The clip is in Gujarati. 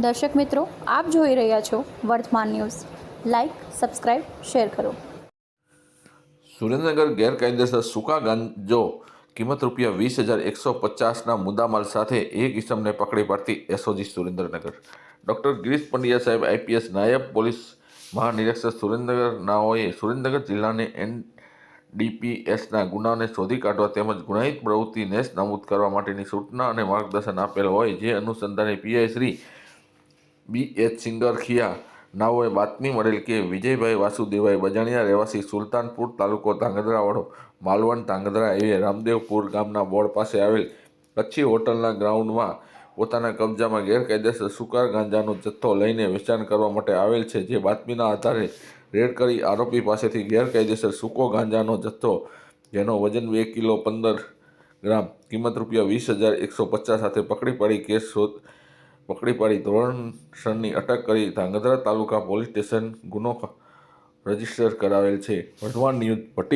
દર્શક મિત્રો, આપ જોઈ રહ્યા છો વર્તમાન ન્યૂઝ. લાઇક સબસ્ક્રાઇબ શેર કરો. સુરેન્દ્રનગર ગેરકાયદેસર સૂકા ગાંજો કિંમત રૂપિયા વીસ હજાર એકસો પચાસના મુદ્દામાલ સાથે એક ઇસમને પકડી પાડતી એસઓજી સુરેન્દ્રનગર. ડૉક્ટર ગિરીશ પંડ્યા સાહેબ, આઈપીએસ નાયબ પોલીસ મહાનિરીક્ષક સુરેન્દ્રનગર નાઓએ સુરેન્દ્રનગર જિલ્લાને એનડીપીએસના ગુનાને શોધી કાઢવા તેમજ ગુનાહિત પ્રવૃત્તિ નેસ્ત નાબૂદ કરવા માટેની સૂચના અને માર્ગદર્શન આપેલ હોય, જે અનુસંધાને PI Shri B H Singarkhiya. નાઓએ બાતમી મળેલ કે વિજયભાઈ વાસુદેવાઈ બજાણિયા રહેવાસી સુલતાનપુર તાલુકો ધાંગધ્રાવાળો, માલવણ ધાંગધ્રા એ રામદેવપુર ગામના બોર્ડ પાસે આવેલ કચ્છી હોટલના ગ્રાઉન્ડમાં પોતાના કબજામાં ગેરકાયદેસર સુકાર ગાંજાનો જથ્થો લઈને વેચાણ કરવા માટે આવેલ છે, જે બાતમીના આધારે રેડ કરી આરોપી પાસેથી ગેરકાયદેસર સૂકો ગાંજાનો જથ્થો, જેનો વજન બે કિલો પંદર ગ્રામ, કિંમત રૂપિયા વીસ હજાર એકસો પચાસ સાથે પકડી પાડી, કેસ શોધ પકડી પાડી ધોરણસરની અટક કરી ધાંગધ્રા તાલુકા પોલીસ સ્ટેશન ગુનો રજિસ્ટર કરાવેલ છે. વઢવાણ ન્યૂઝ ભટ્ટી